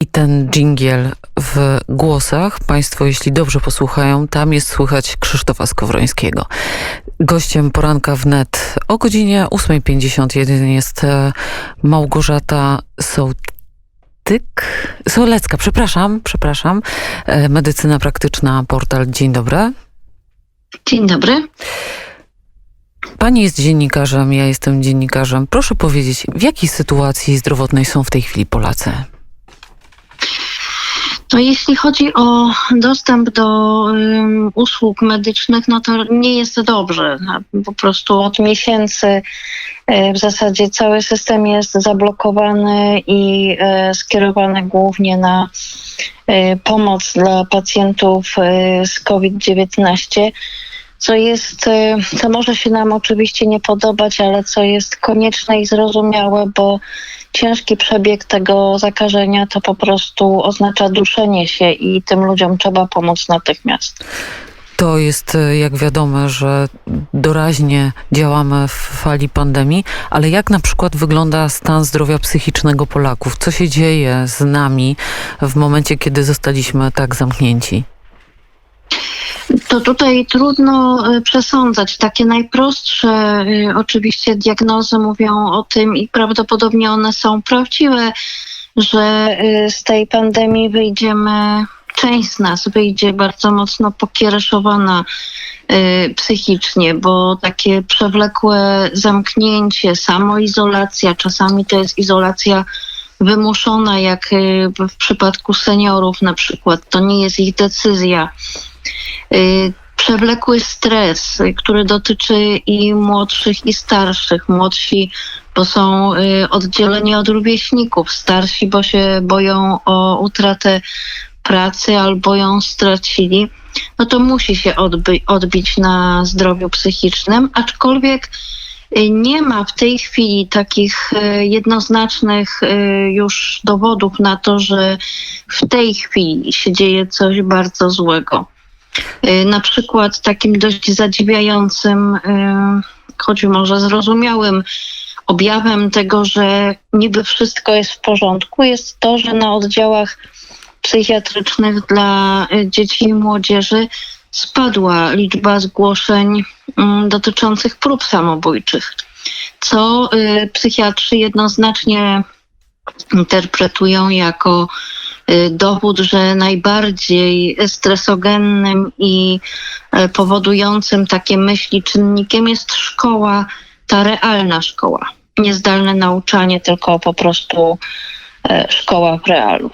I ten dżingiel w głosach, Państwo jeśli dobrze posłuchają, tam jest słychać Krzysztofa Skowrońskiego. Gościem poranka wnet o godzinie 8.51 jest e, Małgorzata Sołtyk, Solecka, przepraszam, przepraszam, e, medycyna praktyczna, portal Dzień dobry. Dzień dobry. Pani jest dziennikarzem, ja jestem dziennikarzem. Proszę powiedzieć, w jakiej sytuacji zdrowotnej są w tej chwili Polacy? To jeśli chodzi o dostęp do um, usług medycznych, no to nie jest dobrze. Po prostu od miesięcy e, w zasadzie cały system jest zablokowany i e, skierowany głównie na e, pomoc dla pacjentów z COVID-19 co jest, e, co może się nam oczywiście nie podobać, ale co jest konieczne i zrozumiałe, bo ciężki przebieg tego zakażenia to po prostu oznacza duszenie się i tym ludziom trzeba pomóc natychmiast. To jest, e, jak wiadomo, że doraźnie działamy w fali pandemii, ale jak na przykład wygląda stan zdrowia psychicznego Polaków? Co się dzieje z nami w momencie, kiedy zostaliśmy tak zamknięci? To tutaj trudno y, przesądzać. Takie najprostsze y, oczywiście diagnozy mówią o tym i prawdopodobnie one są prawdziwe, że y, z tej pandemii wyjdziemy, część z nas wyjdzie bardzo mocno pokiereszowana psychicznie, bo takie przewlekłe zamknięcie, samoizolacja, czasami to jest izolacja wymuszona, jak w przypadku seniorów na przykład, to nie jest ich decyzja. Przewlekły stres, który dotyczy i młodszych, i starszych. Młodsi, bo są oddzieleni od rówieśników, starsi, bo się boją o utratę pracy albo ją stracili, no to musi się odby- odbić na zdrowiu psychicznym, aczkolwiek nie ma w tej chwili takich jednoznacznych już dowodów na to, że w tej chwili się dzieje coś bardzo złego. Na przykład takim dość zadziwiającym, choć może zrozumiałym objawem tego, że niby wszystko jest w porządku, jest to, że na oddziałach psychiatrycznych dla dzieci i młodzieży spadła liczba zgłoszeń dotyczących prób samobójczych, co psychiatrzy jednoznacznie interpretują jako dowód, że najbardziej stresogennym i powodującym takie myśli czynnikiem jest szkoła, ta realna szkoła. Niezdalne nauczanie, tylko po prostu szkoła w realu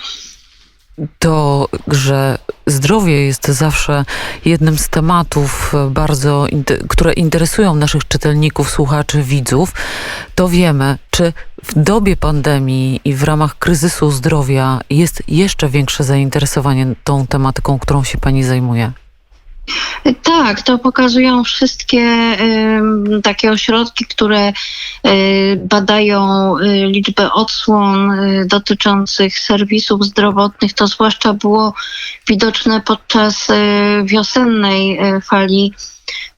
to, że zdrowie jest zawsze jednym z tematów bardzo, które interesują naszych czytelników, słuchaczy, widzów, to wiemy, czy w dobie pandemii i w ramach kryzysu zdrowia jest jeszcze większe zainteresowanie tą tematyką, którą się pani zajmuje? Tak, to pokazują wszystkie takie ośrodki, które y, badają y, liczbę odsłon dotyczących serwisów zdrowotnych. To zwłaszcza było widoczne podczas wiosennej fali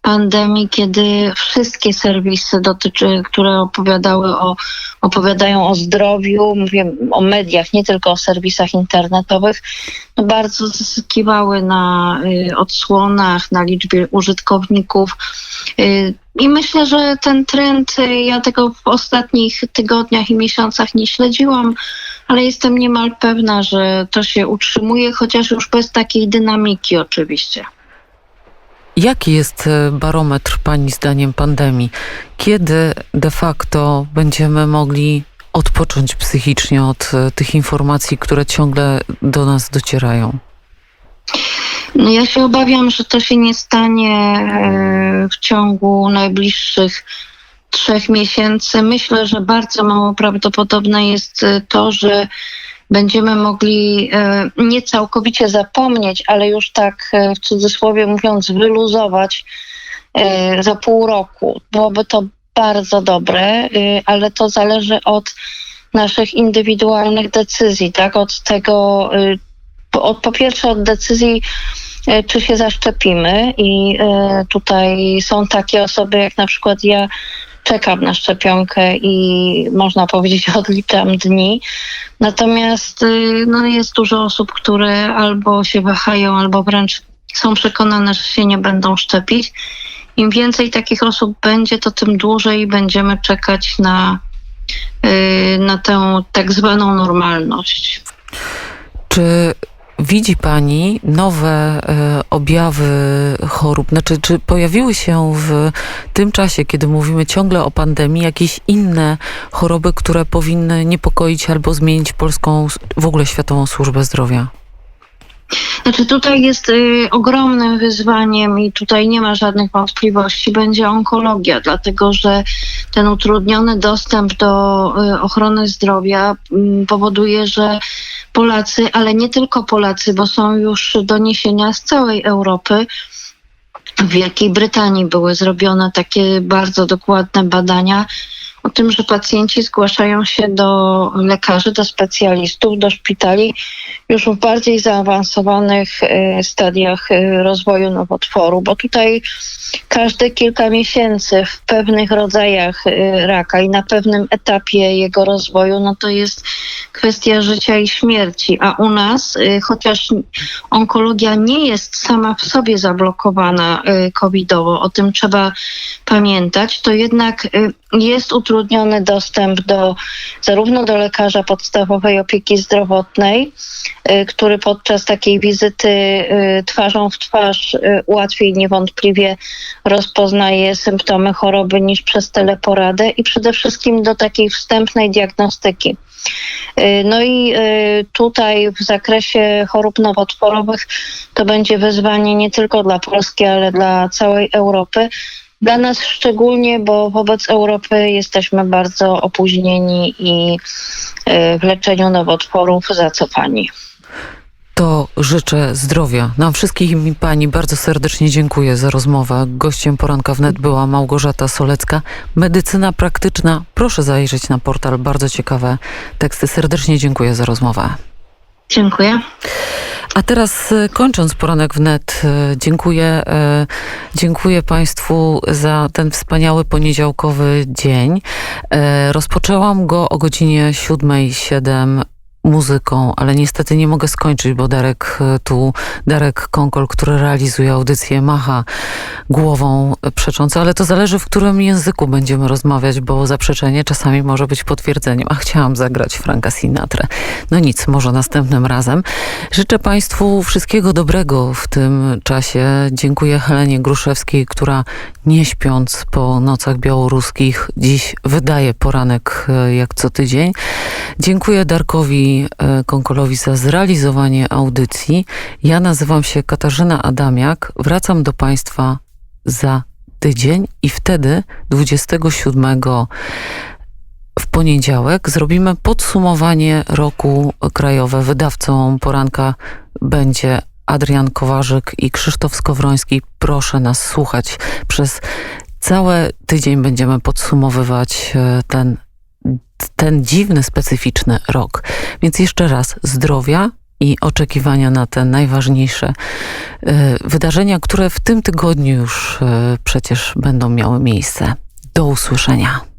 pandemii, kiedy wszystkie serwisy dotyczy, które opowiadały o, opowiadają o zdrowiu, mówię o mediach, nie tylko o serwisach internetowych, no bardzo zyskiwały na y, odsłonach, na liczbie użytkowników. Y, I myślę, że ten trend, y, ja tego w ostatnich tygodniach i miesiącach nie śledziłam, ale jestem niemal pewna, że to się utrzymuje, chociaż już bez takiej dynamiki oczywiście. Jaki jest barometr Pani zdaniem pandemii? Kiedy de facto będziemy mogli odpocząć psychicznie od tych informacji, które ciągle do nas docierają? No ja się obawiam, że to się nie stanie w ciągu najbliższych trzech miesięcy. Myślę, że bardzo mało prawdopodobne jest to, że będziemy mogli nie całkowicie zapomnieć, ale już tak w cudzysłowie mówiąc, wyluzować za pół roku. Byłoby to bardzo dobre, ale to zależy od naszych indywidualnych decyzji, tak? Od tego, od, po pierwsze od decyzji, czy się zaszczepimy i tutaj są takie osoby jak na przykład ja, czekam na szczepionkę i można powiedzieć odliczam dni. Natomiast y, no, jest dużo osób, które albo się wahają, albo wręcz są przekonane, że się nie będą szczepić. Im więcej takich osób będzie, to tym dłużej będziemy czekać na, y, na tę tak zwaną normalność. Czy widzi Pani nowe e, objawy chorób? Znaczy, czy pojawiły się w tym czasie, kiedy mówimy ciągle o pandemii, jakieś inne choroby, które powinny niepokoić albo zmienić polską, w ogóle światową służbę zdrowia? Znaczy tutaj jest y, ogromnym wyzwaniem i tutaj nie ma żadnych wątpliwości, będzie onkologia, dlatego że ten utrudniony dostęp do y, ochrony zdrowia mm, powoduje, że Polacy, ale nie tylko Polacy, bo są już doniesienia z całej Europy, w Wielkiej Brytanii były zrobione takie bardzo dokładne badania o tym, że pacjenci zgłaszają się do lekarzy, do specjalistów, do szpitali już w bardziej zaawansowanych e, stadiach e, rozwoju nowotworu, bo tutaj każde kilka miesięcy w pewnych rodzajach e, raka i na pewnym etapie jego rozwoju, no to jest kwestia życia i śmierci. A u nas, chociaż onkologia nie jest sama w sobie zablokowana covidowo, o tym trzeba pamiętać, to jednak jest utrudniony dostęp do zarówno do lekarza podstawowej opieki zdrowotnej, y, który podczas takiej wizyty y, twarzą w twarz y, łatwiej niewątpliwie rozpoznaje symptomy choroby niż przez teleporadę i przede wszystkim do takiej wstępnej diagnostyki. No i tutaj w zakresie chorób nowotworowych to będzie wyzwanie nie tylko dla Polski, ale dla całej Europy. Dla nas szczególnie, bo wobec Europy jesteśmy bardzo opóźnieni i y, w leczeniu nowotworów zacofani. To życzę zdrowia nam wszystkim i Pani bardzo serdecznie dziękuję za rozmowę. Gościem poranka wnet była Małgorzata Solecka. Medycyna praktyczna. Proszę zajrzeć na portal. Bardzo ciekawe teksty. Serdecznie dziękuję za rozmowę. Dziękuję. A teraz e, kończąc poranek wnet, e, dziękuję, e, dziękuję Państwu za ten wspaniały poniedziałkowy dzień. Rozpoczęłam go o godzinie 7.07 muzyką, ale niestety nie mogę skończyć, bo Darek tu, Darek Konkol, który realizuje audycję, macha głową e, przecząco, ale to zależy, w którym języku będziemy rozmawiać, bo zaprzeczenie czasami może być potwierdzeniem. A chciałam zagrać Franka Sinatrę. No nic, może następnym razem. Życzę Państwu wszystkiego dobrego w tym czasie. Dziękuję Helenie Gruszewskiej, która nie śpiąc po nocach białoruskich, dziś wydaje poranek e, jak co tydzień. Dziękuję Darkowi e, Konkolowi za zrealizowanie audycji. Ja nazywam się Katarzyna Adamiak. Wracam do Państwa za tydzień i wtedy 27 w poniedziałek zrobimy podsumowanie roku krajowe. Wydawcą poranka będzie Adrian Kowarzyk i Krzysztof Skowroński. Proszę nas słuchać. Przez cały tydzień będziemy podsumowywać e, ten, ten dziwny, specyficzny rok. Więc jeszcze raz zdrowia i oczekiwania na te najważniejsze e, wydarzenia, które w tym tygodniu już e, przecież będą miały miejsce. Do usłyszenia.